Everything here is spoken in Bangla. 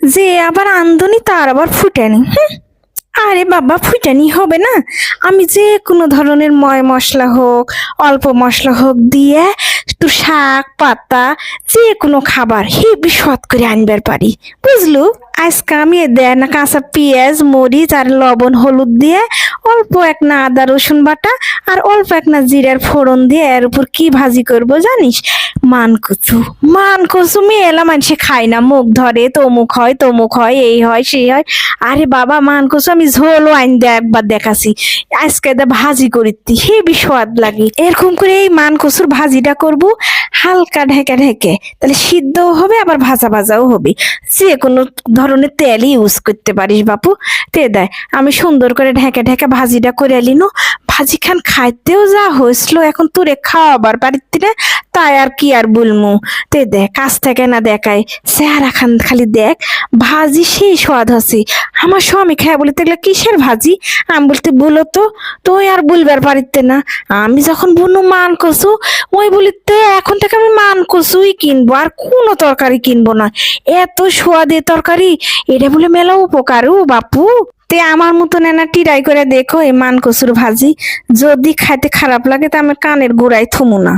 যে আবার আন্দনি তার আবার ফুটানি আরে বাবা, ফুটানি হবে না। আমি যে কোনো ধরনের ময় মশলা হোক, অল্প মশলা হোক দিয়ে একটু শাক, পাতা যে কোনো খাবার হেবি সৎ করে আনবার পারি। বুঝলু? আজকে আমি এ দেয় না কাঁচা পেঁয়াজ, মরিচ আর লবণ, হলুদ দিয়ে অল্প এক না আদা, রসুন বাটা আর অল্প এক না জিরার ফোড়ন দিয়ে এর উপর কি ভাজি করব জানিস? মান কচু মান কচু মেয়েলা মানুষে খায় না। মুখ ধরে তমুক হয় তমুক হয়, এই হয়, সেই হয়। আরে বাবা মান কচু আমি ঝোলও আইন দে একবার দেখাছি। আজকে দা ভাজি করিতি হেবি স্বাদ লাগে। এরকম করে এই মান কচুর ভাজিটা করব হালকা ঢেকে ঢেকে। তাহলে সিদ্ধও হবে, আবার ভাজা ভাজাও হবে। যে কোনো ধরনের তেল ইউজ করতে পারিস বাপু। তে দেয় আমি সুন্দর করে ঢেকে ঢেকে ভাজিটা করে এলিনো ভাজি খান খাইতেও যা হয়েছিল এখন তোরে খাওয়াবার পারিতি না তাই আর কি আর বলমু? তে দেখ, কাছ থেকে না দেখাই চেহারা খান খালি দেখ, ভাজি সেই স্বাদ হচ্ছে আমার স্বামী খায় বলে এগুলো কিসের ভাজি? আমি বলতে বলো তো, তুই আর বলবার পারিতে না। আমি যখন বলব মান কচু ওই বলিতে এখন থেকে আমি মান কচুই কিনবো, আর কোনো তরকারি কিনবো না। এত স্বাদে তরকারি, এটা বলে মেলা উপকার ও বাপু। তে আমার মতন এনা টিরাই করে দেখো, এই মান কচুর ভাজি। যদি খাইতে খারাপ লাগে তা আমার কানের গোড়ায় থমু না।